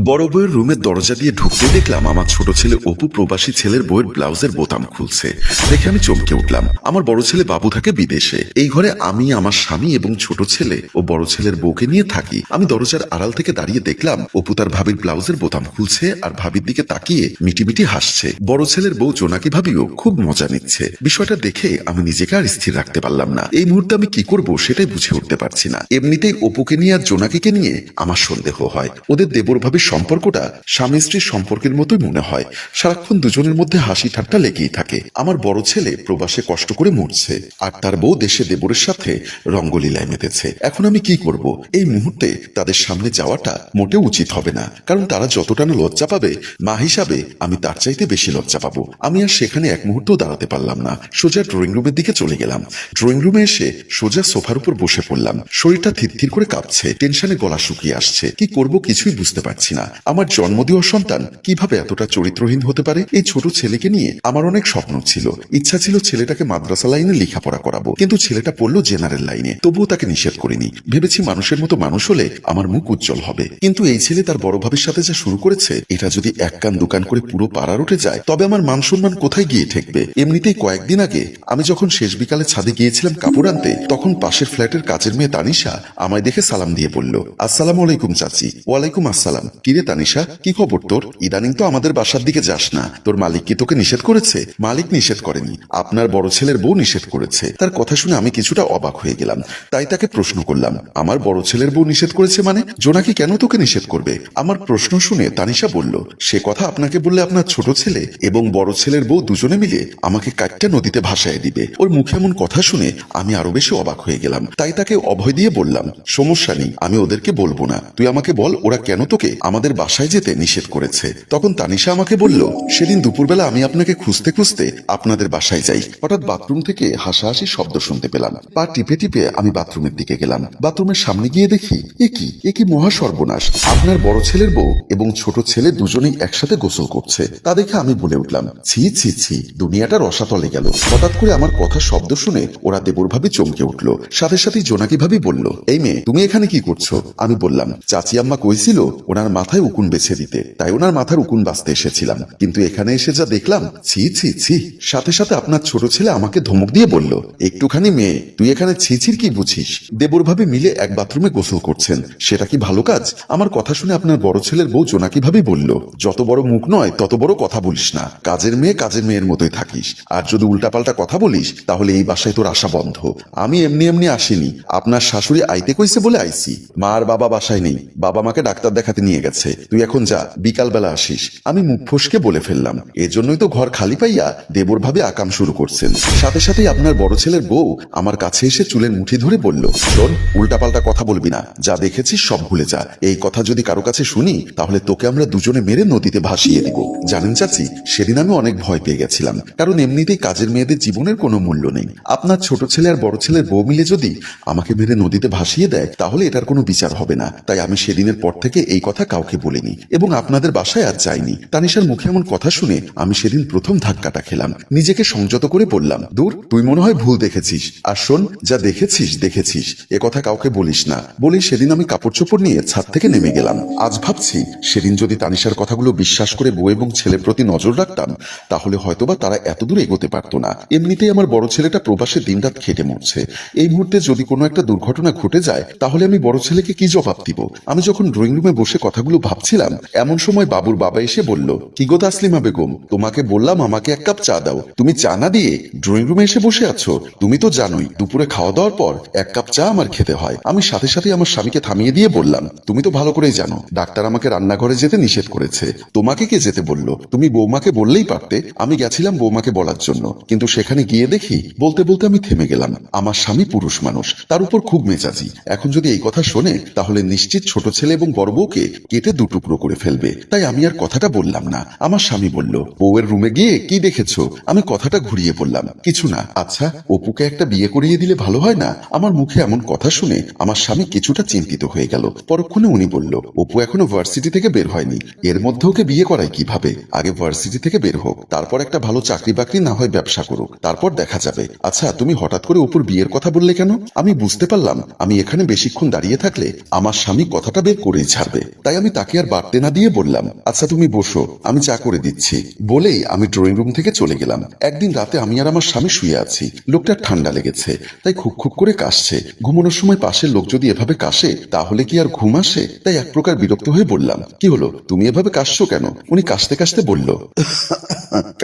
বড় বউয়ের রুমের দরজা দিয়ে ঢুকতে দেখলাম আমার ছোট ছেলে অপু প্রবাসী ছেলের বউয়ের ব্লাউজের বোতাম খুলছে। দেখে আমি চমকে উঠলাম। আমার বড় ছেলে বাবু থাকে বিদেশে। এই ঘরে আমি, আমার স্বামী এবং ছোট ছেলে ও বড় ছেলের বউকে নিয়ে থাকি। আমি দরজার আড়াল থেকে দাঁড়িয়ে দেখলাম, অপু তার ভাবির ব্লাউজের বোতাম খুলছে আর ভাবির দিকে তাকিয়ে মিটিমিটি হাসছে। বড় ছেলের বউ জোনাকি ভাবিও খুব মজা নিচ্ছে। বিষয়টা দেখে আমি নিজেকে আর স্থির রাখতে পারলাম না। এই মুহূর্তে আমি কি করব সেটাই বুঝে উঠতে পারছি না। এমনিতেই অপুকে নিয়ে আর জোনাকিকে নিয়ে আমার সন্দেহ হয়। ওদের দেবর সম্পর্কটা স্বামী স্ত্রীর সম্পর্কের মতোই মনে হয়। সারাক্ষণ দুজনের মধ্যে হাসি ঠাট্টা লেগেই থাকে। আমার বড় ছেলে প্রবাসে কষ্ট করে মরছে, আর তার বউ দেশে দেবরের সাথে রঙ্গলীলায় মেতেছে। এখন আমি কি করব? এই মুহূর্তে তাদের সামনে যাওয়াটা মোটেও উচিত হবে না, কারণ তারা যতটা না লজ্জা পাবে, মা হিসাবে আমি তার চাইতে বেশি লজ্জা পাবো। আমি আর সেখানে এক মুহূর্তেও দাঁড়াতে পারলাম না। সোজা ড্রয়িং রুমের দিকে চলে গেলাম। ড্রয়িং রুমে এসে সোজা সোফার উপর বসে পড়লাম। শরীরটা থিরথির করে কাঁপছে, টেনশনে গলা শুকিয়ে আসছে। কি করব কিছুই বুঝতে পারছি না। আমার জন্ম দেওয়া সন্তান কীভাবে এতটা চরিত্রহীন হতে পারে? এই ছোট ছেলেকে নিয়ে আমার অনেক স্বপ্ন ছিল। ইচ্ছা ছিল ছেলেটাকে মাদ্রাসা লাইনে লেখাপড়া করাবো। কিন্তু ছেলেটা পড়ল জেনারেল লাইনে। তবুও তাকে নিষেধ করিনি। ভেবেছি মানুষের মতো মানুষ হলে আমার মুখ উজ্জ্বল হবে। কিন্তু এই ছেলে তার বড় ভাবির সাথে যা শুরু করেছে, এটা যদি এক কান দোকান করে পুরো পাড়ার উঠে যায়, তবে আমার মান সম্মান কোথায় গিয়ে ঠেকবে? এমনিতেই কয়েকদিন আগে আমি যখন শেষ বিকালে ছাদে গিয়েছিলাম কাপড় আনতে, তখন পাশের ফ্ল্যাটের কাজের মেয়ে তানিশা আমায় দেখে সালাম দিয়ে বলল, আসসালাম আলাইকুম চাচি। ওয়ালাইকুম আসসালাম। কিরে তানিশা, কি খবর তোর? ইদানিং তো আমাদের বাসার দিকে যাস না। তোর মালিক কি তোকে নিষেধ করেছে? মালিক নিষেধ করেনি। আপনার বড় ছেলের বউ নিষেধ করেছে। তার কথা শুনে আমি কিছুটা অবাক হয়ে গেলাম। তাই তাকে প্রশ্ন করলাম, আমার বড় ছেলের বউ নিষেধ করেছে মানে? জোনাকি কেন তোকে নিষেধ করবে? আমার প্রশ্ন শুনে তানিশা বলল, সে কথা আপনাকে বললে আপনার ছোট ছেলে এবং বড় ছেলের বউ দুজনে মিলে আমাকে কাটটা নদীতে ভাসায় দিবে। ওর মুখে এমন কথা শুনে আমি আরও বেশি অবাক হয়ে গেলাম। তাই তাকে অভয় দিয়ে বললাম, সমস্যা নেই, আমি ওদেরকে বলব না। তুই আমাকে বল, ওরা কেন তোকে আমাদের বাসায় যেতে নিষেধ করেছে। তখন তানিশা আমাকে বলল, সেদিন দুপুরবেলা আমি আপনাকে খুঁজতে খুঁজতে আপনাদের বাসায় যাই। হঠাৎ বাথরুম থেকে হাসাহাসি শব্দ শুনতে পেলাম। পা টিপে টিপে আমি বাথরুমের দিকে গেলাম। বাথরুমের সামনে গিয়ে দেখি, এ কি? এ কি মহা সর্বনাশ। আপনার বড় ছেলের বউ এবং ছোট ছেলে দুজনেই একসাথে গোসল করছে। তা দেখে আমি বলে উঠলাম, ছি ছি ছি, দুনিয়াটা রসাতলে গেল। হঠাৎ করে আমার কথা শব্দ শুনে ওরা দেবর ভাবে চমকে উঠল। সাথে সাথে জোনাকি ভাবি বলল, এই মেয়ে, তুমি এখানে কি করছ? আমি বললাম, চাচি আম্মা কইছিল ওনার মাথায় উকুন বেছে দিতে, তাই ওনার মাথার উকুন বাঁচতে এসেছিলাম। কিন্তু এখানে এসে যা দেখলাম, ছি ছি ছি। সাথে সাথে আপনার ছোট ছেলে আমাকে ধমক দিয়ে বলল, একটুখানি মেয়ে, তুই এখানে ছিছির কি বুঝিস? দেবর ভাবে মিলে এক বাথরুমে গোসল করছেন, সেটা কি ভালো কাজ? আমার কথা শুনে আপনার বড় ছেলের বউ জোনাকি ভাবে বলল, যত বড় মুখ নয়, তত বড় কথা বলিস না। কাজের মেয়ে কাজের মেয়ের মতোই থাকিস। আর যদি উল্টাপাল্টা কথা বলিস, তাহলে এই বাসায় তোর আশা বন্ধ। আমি এমনি এমনি আসিনি। আপনার শাশুড়ি আইতে কইছে বলে আইছি মা আর বাবা বাসায় নেই। বাবা মাকে ডাক্তার দেখাতে নিয়ে গেছে। তুই এখন যা, বিকালবেলা আসিস। আমি মুখ ফসকে বলে ফেললাম। এজন্যই তো ঘর খালি পাইয়া দেবর ভাবে আকাম শুরু করছেন। সাথে সাথেই আপনার বড় ছেলের বউ আমার কাছে এসে চুলের মুঠি ধরে বলল, শোন, উল্টাপাল্টা কথা বলবি না। যা দেখেছিস সব ভুলে যা। এই কথা যদি কারও কাছে শুনি, তাহলে তোকে আমরা দুজনে মেরে নদীতে ভাসিয়ে দিব। জানেন চাচি, সেদিন আমি অনেক ভয় পেয়ে গেছিলাম। কারণ এমনিতেই কাজের মেয়েদের জীবনের কোনো মূল্য নেই। আপনার ছোট ছেলে আর বড় ছেলের বউ মিলে যদি আমাকে মেরে নদীতে ভাসিয়ে দেয়, তাহলে এটার কোনো বিচার হবে না। তাই আমি সেদিনের পর থেকে এই কথা কাউকে বলিনি এবং আপনাদের বাসায় আর যাইনি। তানিশার মুখে এমন কথা শুনে আমি সেদিন প্রথম ধাক্কাটা খেলাম। নিজেকে সংযত করে বললাম, দূর, তুই মনে হয় ভুল দেখেছিস। আর শোন, যা দেখেছিস দেখেছিস। এ কথা কাউকে বলিস না। বলে সেদিন আমি কাপড় চোপড় নিয়ে ছাদ থেকে নেমে গেলাম। আজ ভাবছি, সেদিন যদি তানিশার কথাগুলো বিশ্বাস করে বউ এবং ছেলের প্রতি নজর রাখতাম, তাহলে হয়তোবা তারা এতদূর এগোতে পারতো না। এমনিতেই আমার বড় ছেলেটা প্রবাসে দিনরাত খেটে মরছে। এই মুহূর্তে যদি কোনো একটা দুর্ঘটনা ঘটে যায়, তাহলে আমি বড় ছেলেকে কি জবাব দিব? আমি যখন ড্রয়িং রুমে বসে কথাগুলো ভাবছিলাম। এমন সময় বাবুর বাবা এসে বলল, কি গো তাসলিমা বেগম, তোমাকে বললাম আমাকে এক কাপ চা দাও। তুমি চা না দিয়ে ড্রয়িং রুমে এসে বসে আছো? তুমি তো জানোই, দুপুরে খাওয়া দাওয়ার পর এক কাপ চা আমার খেতে হয়। আমি সাথে সাথে আমার স্বামীকে থামিয়ে দিয়ে বললাম, তুমি তো ভালো করেই জানো, ডাক্তার আমাকে রান্নাঘরে যেতে নিষেধ করেছে। তোমাকে কে যেতে বলল? তুমি বৌমাকে বললেই পারতে। আমি গেছিলাম বৌমাকে বলার জন্য। কিন্তু সেখানে গিয়ে দেখি, বলতে বলতে আমি থেমে গেলাম। আমার স্বামী পুরুষ মানুষ, তার উপর খুব মেজাজি। এখন যদি এই কথা শোনে, তাহলে নিশ্চিত ছোট ছেলে এবং বড় বউকে কেটে দুটুকরো করে ফেলবে। তাই আমি আর কথাটা বললাম না। আমার স্বামী বলল, বউয়ের রুমে গিয়ে কি দেখেছ? আমি কথাটা ঘুরিয়ে বললাম, কিছু না। আচ্ছা অপুকে একটা বিয়ে করিয়ে দিলে ভালো হয় না? আমার মুখে এমন কথা শুনে আমার স্বামী কিছুটা চিন্তিত হয়ে গেল। পরক্ষণে উনি বলল, অপু এখনও ভার্সিটি থেকে বের হয়নি। এর মধ্যে ওকে বিয়ে করায় কীভাবে? আগে ভার্সিটি থেকে বের হোক। তারপর একটা ভালো চাকরি বাকরি না হয় ব্যবসা করুক। তারপর দেখা যাবে। আচ্ছা তুমি হঠাৎ করে অপুর বিয়ের কথা বললে কেন? আমি বুঝতে পারলাম, আমি এখানে বেশিক্ষণ দাঁড়িয়ে থাকলে আমার স্বামী কথাটা বের করেই ছাড়বে। তাই আমি তাকে আর বাড়তে না দিয়ে বললাম আচ্ছা তুমি বসো, আমি চা করে দিচ্ছি। বলেই আমি ড্রয়িং রুম থেকে চলে গেলাম। একদিন রাতে আমি আর আমার স্বামী শুয়ে আছি। লোকটার ঠান্ডা লেগেছে, তাই খুব খুব করে কাশছে। ঘুমানোর সময় পাশের লোক যদি এভাবে কাশে, তাহলে কি আর ঘুম আসে? তাই এক প্রকার বিরক্ত হয়ে বললাম, কি হলো? তুমি এভাবে কাশছো কেন? উনি কাশতে কাশতে বলল,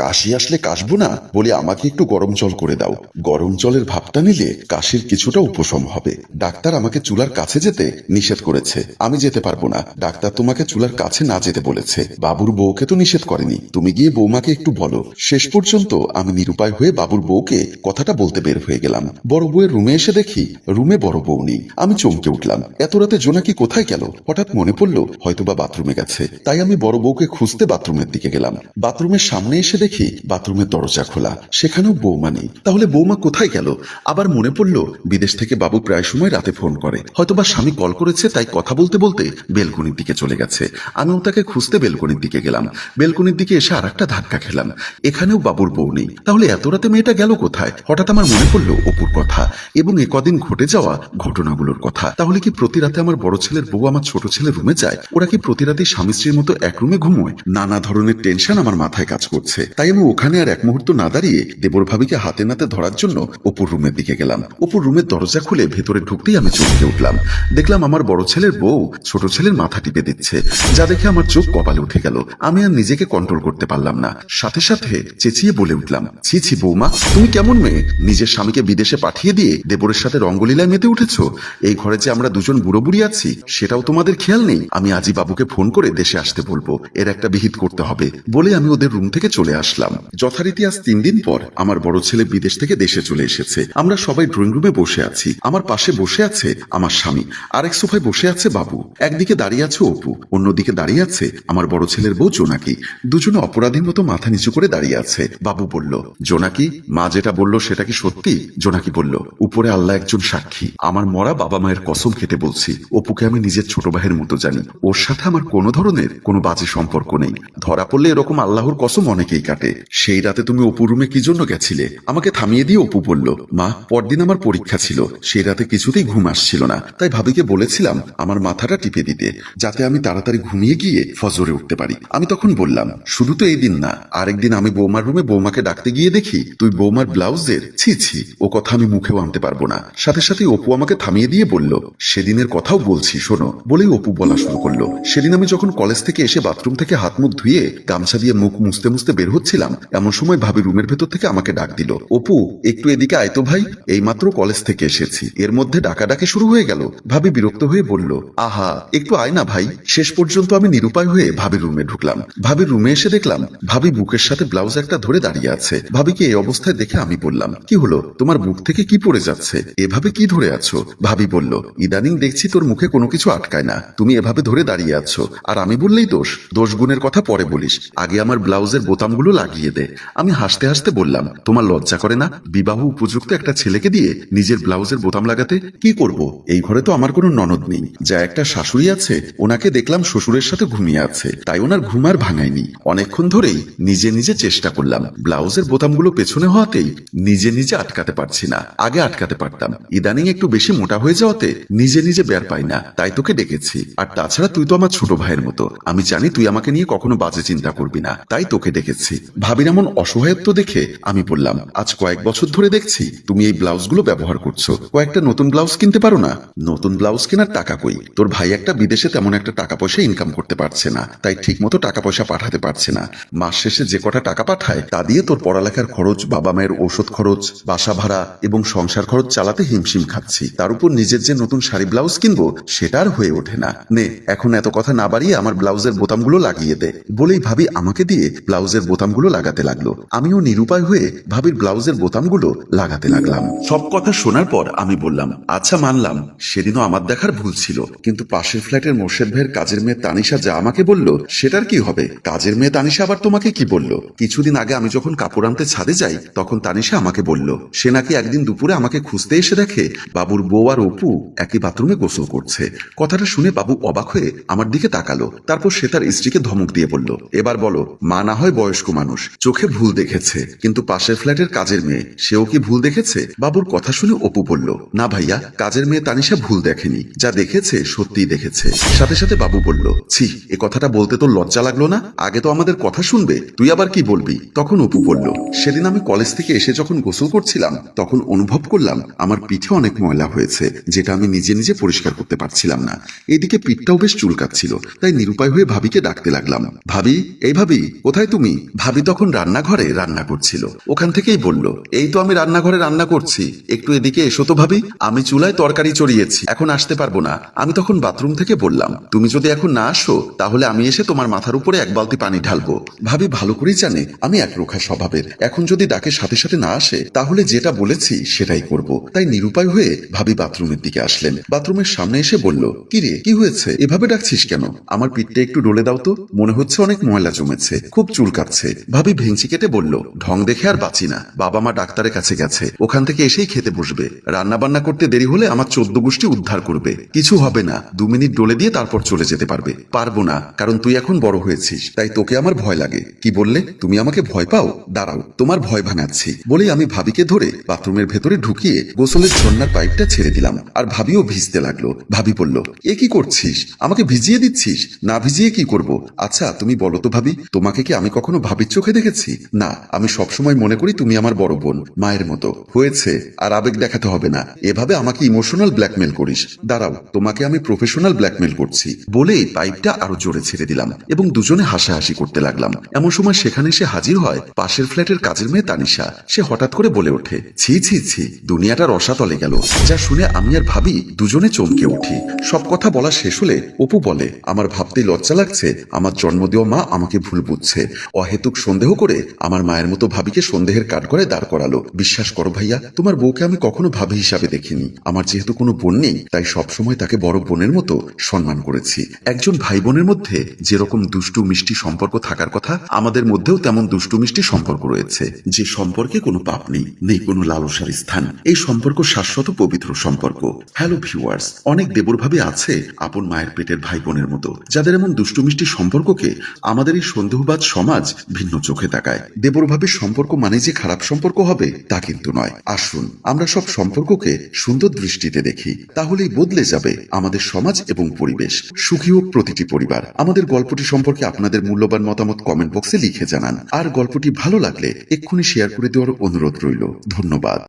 কাশি আসলে কাশবো না, বলে আমাকে একটু গরম জল করে দাও। গরম জলের ভাবটা নিলে কাশির কিছুটা উপশম হবে। ডাক্তার আমাকে চুলার কাছে যেতে নিষেধ করেছে। আমি যেতে পারব না। ডাক্তার তোমাকে চুলার কাছে না যেতে বলেছে। বাবুর বউকে তো নিষেধ করেনি। তুমি গিয়ে বৌমাকে একটু বলো। শেষ পর্যন্ত আমি নিরুপায় হয়ে বাবুর বউকে কথাটা বলতে বের হয়ে গেলাম। বড় বউয়ের রুমে এসে দেখি রুমে বড় বউ নেই। আমি চমকে উঠলাম। এত রাতে জোনাকি কোথায় গেল? হঠাৎ মনে পড়ল, হয়তোবা বাথরুমে গেছে। তাই আমি বড় বউকে খুঁজতে বাথরুমের দিকে গেলাম। বাথরুমের সামনে এসে দেখি বাথরুমের দরজা খোলা। সেখানেও বৌমা নেই। তাহলে বৌমা কোথায় গেল? আবার মনে পড়ল, বিদেশ থেকে বাবু প্রায় সময় রাতে ফোন করে। হয়তোবা স্বামী কল করেছে, তাই কথা বলতে বলতে বেলকুনির দিকে চলে গেছে। আমিও তাকে খুঁজতে বেলকনির দিকে গেলাম। বেলকনির দিকে এসে আর একটা ধাক্কা খেলাম। এখানেও বাবুর বউ নেই। তাহলে এত রাতে মেয়েটা গেল কোথায়? হঠাৎ আমার মনে পড়ল অপুর কথা। এবং এ কদিন ঘটে যাওয়া ঘটনাগুলোর কথা। তাহলে কি প্রতি রাতে আমার বড় ছেলের বউ আমার ছোট ছেলের রুমে যায়? ওরা কি প্রতি রাতে স্বামী স্ত্রীর মতো এক রুমে ঘুমোয়? নানা ধরনের টেনশন আমার মাথায় কাজ করছে। তাই আমি ওখানে আর এক মুহূর্ত না দাঁড়িয়ে দেবর ভাবিকে হাতে নাতে ধরার জন্য অপুর রুমের দিকে গেলাম। অপুর রুমের দরজা খুলে ভেতরে ঢুকতেই আমি চমকে উঠলাম। দেখলাম আমার বড় ছেলের বউ ছোট ছেলের মাথা টিপে দিচ্ছে। যা দেখে আমার চোখ কপালে উঠে গেল। আমি আর নিজেকে কন্ট্রোল করতে পারলাম না। সাথে সাথে চেঁচিয়ে বলে উঠলাম, ছি ছি, বৌমা, তুমি কেমন মেয়ে? নিজের স্বামীকে বিদেশে পাঠিয়ে দিয়ে দেবরের সাথে রঙ্গলীলায় মেতে উঠেছো? এই ঘরে যে আমরা দুজন বুড়ো বুড়ি আছি, সেটাও তোমাদের খেয়াল নেই? আমি আজি বাবুকে ফোন করে দেশে আসতে বলব। এর একটা বিহিত করতে হবে। বলে আমি ওদের রুম থেকে চলে আসলাম। যথারীতি আজ তিন দিন পর আমার বড় ছেলে বিদেশ থেকে দেশে চলে এসেছে। আমরা সবাই ড্রয়িং রুমে বসে আছি। আমার পাশে বসে আছে আমার স্বামী। আরেক সোফায় বসে আছে বাবু। একদিকে দাঁড়িয়ে আছে অপু অন্যদিকে দাঁড়িয়ে আছে আমার বড় ছেলের বউ জোনাকি। দুজনে অপরাধীর মতো মাথা নিচু করে দাঁড়িয়ে আছে, বাবু বলল। জোনাকি, মা যেটা বলল সেটা কি সত্যি? জোনাকি বলল, উপরে আল্লাহ একজন সাক্ষী। আমার মরা বাবা মায়ের কসম খেতে বলছি, অপুকে আমি নিজের ছোট ভাইয়ের মতো জানি। ওর সাথে আমার কোনো ধরনের কোনো বাজে সম্পর্ক নেই। ধরা পড়লে এরকম আল্লাহর কসম অনেকেই কাটে। সেই রাতে তুমি অপু রুমে কি জন্য গেছিলে? আমাকে থামিয়ে দিয়ে অপু বলল, মা, পরদিন আমার পরীক্ষা ছিল। সেই রাতে কিছুতেই ঘুম আসছিল না। তাই ভাবিকে বলেছিলাম, আমার মাথাটা টিপে দিতে। যাতে আমি তাড়াতাড়ি ঘুমিয়ে গিয়ে ফজরে উঠতে পারি। আমি তখন বললাম, শুধু তো এই দিন না, আরেকদিন আমি বৌমার রুমে বৌমাকে ডাকতে গিয়ে দেখি তুই বৌমার ব্লাউজের ছি ছি, ও কথা আমি মুখেও আনতে পারব না। সাথে সাথে অপু আমাকে থামিয়ে দিয়ে বলল, সেদিনের কথাও বলছি, শোনো। বলেই অপু বলা শুরু করল। সেদিন আমি যখন কলেজ থেকে এসে বাথরুম থেকে হাত মুখ ধুয়ে গামছা দিয়ে মুখ মুছতে মুছতে বের হচ্ছিলাম, এমন সময় ভাবি রুমের ভেতর থেকে আমাকে ডাক দিল, অপু, একটু এদিকে আয় তো ভাই, এইমাত্র কলেজ থেকে এসেছি, এর মধ্যে ডাকাডাকি শুরু হয়ে গেল। ভাবি বিরক্ত হয়ে বলল, আহা, একটু আয় না ভাই। শেষ পর্যন্ত আমি নিরুপায় হয়ে ভাবির রুমে ঢুকলাম। ভাবির রুমে এসে দেখলাম, ভাবি বুকের সাথে ব্লাউজ একটা ধরে দাঁড়িয়ে আছে। ভাবিকে এই অবস্থায় দেখে আমি বললাম, কি হলো? তোমার বুক থেকে কি পড়ে যাচ্ছে? এভাবে কি ধরে আছো? ভাবি বলল, ইদানিং দেখছি তোর মুখে কোনো কিছু আটকায় না। তুমি এভাবে ধরে দাঁড়িয়ে আছো। আর আমি বললেই দোষ। দোষ গুণের কথা পরে বলিস। আগে আমার ব্লাউজের বোতামগুলো লাগিয়ে দে। আমি হাসতে হাসতে বললাম, তোমার লজ্জা করে না? বিবাহ উপযুক্ত একটা ছেলেকে দিয়ে নিজের ব্লাউজের বোতাম লাগাতে কি করব? এই ঘরে তো আমার কোনো ননদ নেই। যা একটা শাশুড়ি আছে, ওনাকে দেখলাম শ্বশুরের সাথে ঘুমিয়ে আছে। তাই ওনার ঘুম আর ভাঙায়নি। অনেকক্ষণ ধরেই নিজে নিজে চেষ্টা করলাম। ব্লাউজের বোতামগুলো পেছনে হওয়াতেই নিজে নিজে আটকাতে পারছি না। আগে আটকাতে পারতাম। ইদানিং একটু বেশি মোটা হয়ে যাওয়াতে নিজে নিজে বের পাই না। তাই তোকে ডেকেছি। আর তাছাড়া তুই তো আমার ছোট ভাইয়ের মতো। আমি জানি তুই আমাকে নিয়ে কখনো বাজে চিন্তা করবি না। তাই তোকে ডেকেছি। ভাবির এমন অসহায়ত্ব দেখে আমি বললাম, আজ কয়েক বছর ধরে দেখছি তুমি এই ব্লাউজগুলো ব্যবহার করছ। কয়েকটা নতুন ব্লাউজ কিনতে পারো না? নতুন ব্লাউজ কেনার টাকা কই? তোর ভাই একটা বিদেশে তেমন একটা টাকা পয়সা ইনকাম করতে পারছে না। তাই ঠিক মতো টাকা পয়সা পাঠাতে পারছে না। মাস শেষে যে কটা টাকা পাঠায়, তা দিয়ে তোর পড়ালেখার খরচ, বাবা মায়ের ঔষধ খরচ, বাসা ভাড়া এবং সংসার খরচ চালাতে হিমশিম খাচ্ছি। তার উপর নিজের যে নতুন শাড়ি ব্লাউজ কিনবো, সেটা আর হয়ে ওঠে না। নে, এখন এত কথা না বাড়িয়ে আমার ব্লাউজের বোতামগুলো লাগিয়ে দে। বলেই ভাবি আমাকে দিয়ে ব্লাউজের বোতামগুলো লাগাতে লাগল। আমিও নিরুপায় হয়ে ভাবির ব্লাউজের বোতামগুলো লাগাতে লাগলাম। সব কথা শোনার পর আমি বললাম আচ্ছা মানলাম। সেদিনও আমার দেখার ভুল ছিল। কিন্তু পাশের ফ্ল্যাটের মোর্শেদ ভাইয়ের কাজের মেয়ে তানিশা যা আমাকে বলল, সেটার কি হবে? কাজের মেয়ে তানিশা আবার তোমাকে কি বলল? কিছুদিন আগে আমি যখন কাপড় আনতে ছাদে যাই, তখন তানিশা আমাকে বলল, সে নাকি একদিন দুপুরে আমাকে খুঁজতে এসে দেখে বাবুর বউ আর অপু একই বাথরুমে গোসল করছে। কথাটা শুনে বাবু অবাক হয়ে আমার দিকে তাকালো, তারপর সে তার স্ত্রীকে ধমক দিয়ে বলল, এবার বলো, মা না হয় বয়স্ক মানুষ, চোখে ভুল দেখেছে, কিন্তু পাশের ফ্ল্যাটের কাজের মেয়ে, সেও কি ভুল দেখেছে? বাবুর কথা শুনে অপু বলল, না ভাইয়া, কাজের মেয়ে তানিশা ভুল দেখেনি, যা দেখেছে সত্যিই দেখেছে। সাথে সাথে সাথে বাবু বলল, ছি, এ কথাটা বলতে তো লজ্জা লাগল না? আগে তো আমাদের কথা শুনবে, তুই আবার কি বলবি? তখন অপু বলল, সেদিন আমি কলেজ থেকে এসে যখন গোসল করছিলাম, তখন অনুভব করলাম আমার পিঠে অনেক ময়লা হয়েছে, যেটা আমি নিজে নিজে পরিষ্কার করতে পারছিলাম না। এদিকে পিঠটাও বেশ চুলকাচ্ছিল, তাই নিরুপায় হয়ে ভাবিকে ডাকতে লাগলাম, ভাবি, এই ভাবি, কোথায় তুমি? ভাবি তখন রান্নাঘরে রান্না করছিল, ওখান থেকেই বলল, এই তো আমি রান্নাঘরে রান্না করছি, একটু এদিকে এসো তো ভাবি, আমি চুলায় তরকারি চড়িয়েছি, এখন আসতে পারব না। আমি তখন বাথরুম থেকে বললাম তুমি যদি এখন না আসো, তাহলে আমি এসে তোমার মাথার উপরে এক বালতি পানি ঢালবো। ভাবি ভালো করেই জানে আমি একরোখা স্বভাবের। এখন যদি ডাকে সাথে সাথে না আসে, তাহলে যেটা বলেছি সেটাই করব। তাই নিরুপায় হয়ে ভাবি বাথরুমের দিকে আসলেন। বাথরুমের সামনে এসে বলল, কি রে, কি হয়েছে? এভাবে ডাকছিস কেন? আমার পিঠটা একটু ডলে দাও তো। মনে হচ্ছে অনেক ময়লা জমেছে, খুব চুল কাটছে ভাবি ভেঙচি কেটে বলল, ঢং দেখে আর বাঁচি না। বাবা মা ডাক্তারের কাছে গেছে। ওখান থেকে এসেই খেতে বসবে। রান্না বান্না করতে দেরি হলে আমার চোদ্দ গোষ্ঠী উদ্ধার করবে। কিছু হবে না। দু মিনিট ডলে দিয়ে তারপর চলে যেতে পারবে। পারব না, কারণ তুই এখন বড় হয়েছিস, তাই তোকে আমার ভয় লাগে। কি বললে? তুমি আমাকে ভয় পাও? দাঁড়াও, তোমার ভয় ভাঙাচ্ছি। বলেই আমি ভাবিকে ধরে বাথরুমের ভেতরে ঢুকিয়ে গোসলের ঝর্ণার পাইপটা ছেড়ে দিলাম। আর ভাবিও ভিজতে লাগল। ভাবি বলল, এ কি করছিস? আমাকে ভিজিয়ে দিচ্ছিস? না ভিজিয়ে কি করব? আচ্ছা তুমি বলো তো ভাবি, তোমাকে কি আমি কখনো ভাবির চোখে দেখেছি? না, আমি সবসময় মনে করি তুমি আমার বড় বোন, মায়ের মতো। হয়েছে, আর আবেগ দেখাতে হবে না। এভাবে আমাকে ইমোশনাল ব্ল্যাকমেল করিস। দাঁড়াও, তোমাকে আমি প্রফেশনাল ব্ল্যাকমেল করছি। বলেই পাইপটা আরও জোরে ছেড়ে দিলাম এবং দুজনে হাসাহাসি করতে লাগলাম। এমন সময় সেখানে সে হাজির হয় পাশের ফ্ল্যাটের কাজের মেয়ে তানিশা। সে হঠাৎ করে বলে ওঠে, ছি ছি ছি, দুনিয়াটা রসাতলে গেল। যা শুনে আমি আর ভাবি দুজনে চমকে উঠি। সব কথা বলা শেষ হলে অপু বলে, আমার ভাবতেই লজ্জা লাগছে, আমার জন্ম মা আমাকে ভুল বুঝছে। অহেতুক সন্দেহ করে আমার মায়ের মতো ভাবিকে সন্দেহের কাঠ করে দাঁড় করালো। বিশ্বাস করো ভাইয়া, তোমার বউকে আমি কখনো ভাবি হিসাবে দেখিনি। আমার যেহেতু কোনো বোন নেই, তাই সবসময় তাকে বড় বোনের মতো সম্মান করেছি। একজন ভাই বোনের মধ্যে যেরকম দুষ্টু মিষ্টি সম্পর্ক থাকার কথা, আমাদের মধ্যেও তেমন দুষ্টু মিষ্টি সম্পর্ক রয়েছে। যে সম্পর্কে কোনো পাপ নেই নেই কোনো লালসার স্থান। এই সম্পর্ক শাশ্বত পবিত্র সম্পর্ক। হ্যালো ভিউয়ার্স অনেক দেবরভাবে আছে আপন মায়ের পেটের ভাই বোনের মতো, যাদের এমন দুষ্টু মিষ্টি সম্পর্ককে আমাদের এই সন্দেহবাদ সমাজ ভিন্ন চোখে তাকায়। দেবরভাবে সম্পর্ক মানে যে খারাপ সম্পর্ক হবে, তা কিন্তু নয়। আসুন, আমরা সব সম্পর্ককে সুন্দর দৃষ্টিতে দেখি। তাহলেই বদলে যাবে আমাদের সমাজ এবং পরিবেশ। সুখী হোক প্রতিটি পরিবার। আমাদের গল্পটি সম্পর্কে আপনাদের মূল্যবান মতামত কমেন্ট বক্সে লিখে জানান। আর গল্পটি ভালো লাগলে এক্ষুনি শেয়ার করে দেওয়ার অনুরোধ রইল। ধন্যবাদ।